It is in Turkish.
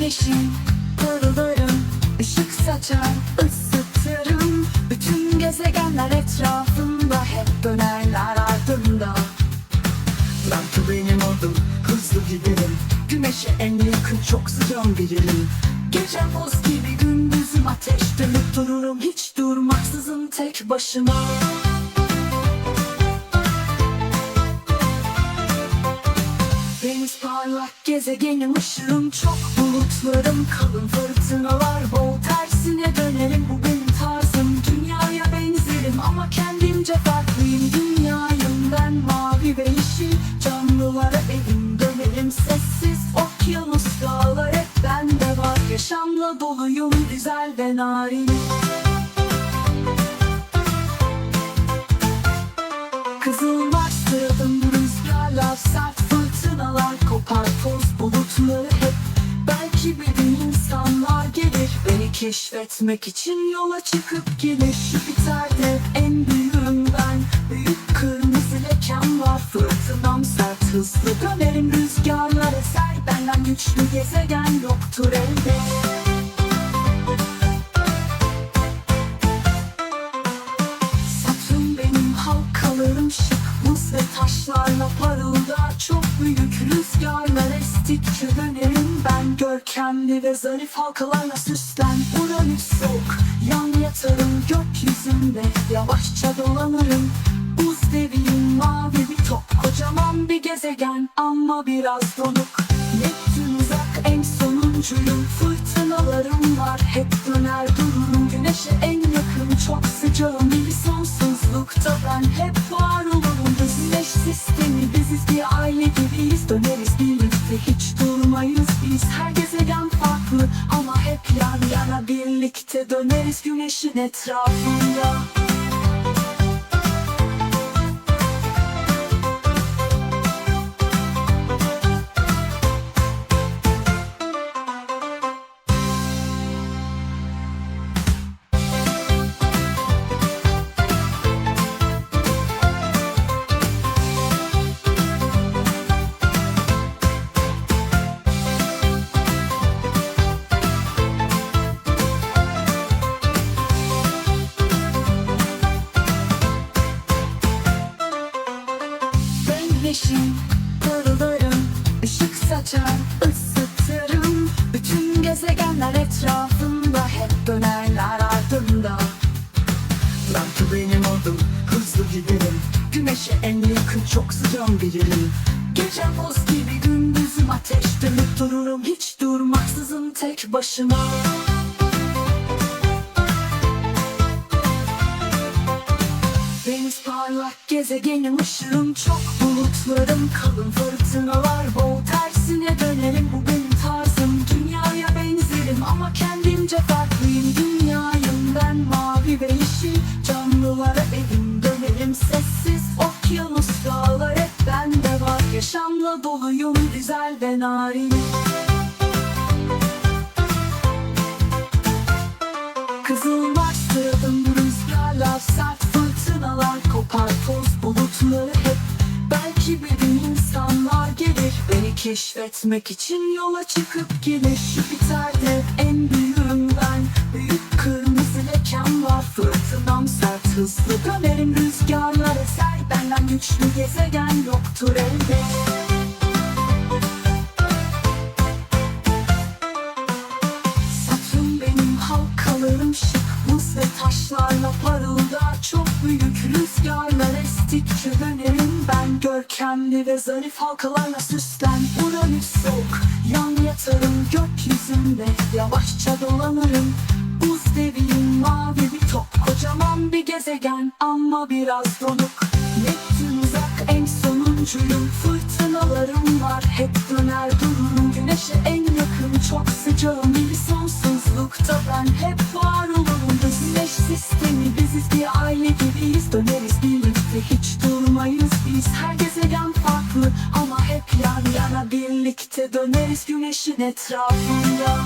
güneşim Pırılırım, ışık saçar, ısıtırım. Bütün gezegenler etrafımda hep dönerler ardımda Lantı benim oldum, hızlı giderim. Güneşe en yakın çok sıcağım bilirim. Gecem buz gibi gündüzüm ateşte dururum. Hiç durmaksızın tek başıma. Gezegenim ışığım çok bulutlarım. Kalın fırtınalar bol tersine dönerim. Bu benim tarzım. Dünyaya benzerim ama kendimce farklıyım. Dünyayım ben mavi ve yeşil. Canlılara elim dönerim. Sessiz Okyanus dağlar hep bende var. Yaşamla doluyum güzel ve narin Belki bir gün insanlar gelir. Beni keşfetmek için yola çıkıp gelir. Jüpiter'de en büyüğüm ben. Büyük kırmızı lekem var. Fırtınam sert hızlı dönerim. Rüzgarlar eser. Benden güçlü gezegen yoktur elde Satürn benim halkalarım şık. Ve taşlarla parıldar. Çok büyük rüzgarlar estikçe dönerim Görkemli ve zarif halkalarla süslen. Uranüs soğuk yan yatarım gökyüzünde. Yavaşça dolanırım Buz deviyim mavi bir top. Kocaman bir gezegen ama biraz donuk. Neptün uzak en sonuncuyum. Fırtınalarım var hep döner dururum. Güneşe en yakın çok sıcağım. Bir sonsuzlukta ben hep var olurum. Güneş sistemi biziz bir aile gibiyiz. Döneriz birlikte hiç durmayız biz. Her Birlikte döneriz güneşin etrafında Ben güneşim, parıldarım ışık saçar, ısıtırım. Bütün gezegenler etrafımda Hep dönerler ardımda Lampı benim adım hızlı giderim. Güneşe en yakın çok sıcağım bilirim Gece buz gibi gündüzüm ateş Dönüp dururum? Hiç durmaksızın tek başıma gezegenim ışığım çok bulutlarım kalın fırtınalar bol tersine dönerim bu benim tarzım. Dünyaya benzerim ama kendimce farklıyım. Dünyayım ben mavi ve yeşil canlılara elim dönerim sessiz Okyanus dağlar hep bende var. Yaşamla doluyum güzel ve narin Belki bir gün insanlar gelir. Beni keşfetmek için yola çıkıp gelir. Jüpiter'de en büyüğüm ben. Büyük kırmızı lekem var. Fırtınam sert hızlı dönerim. Rüzgarlar eser. Benden güçlü gezegen yoktur benim halkalarım şık. Buz ve taşlarla parıldar. Çok büyük rüzgarlar estikçe dönerim ben Görkemli ve zarif halkalarla süslen. Uranüs soğuk yan yatarım gökyüzünde. Yavaşça dolanırım Buz deviyim mavi bir top. Kocaman bir gezegen ama biraz donuk. Neptün uzak en sonuncuyum. Fırtınalarım var hep döner dururum. Güneşe en yakın döneriz güneşin etrafında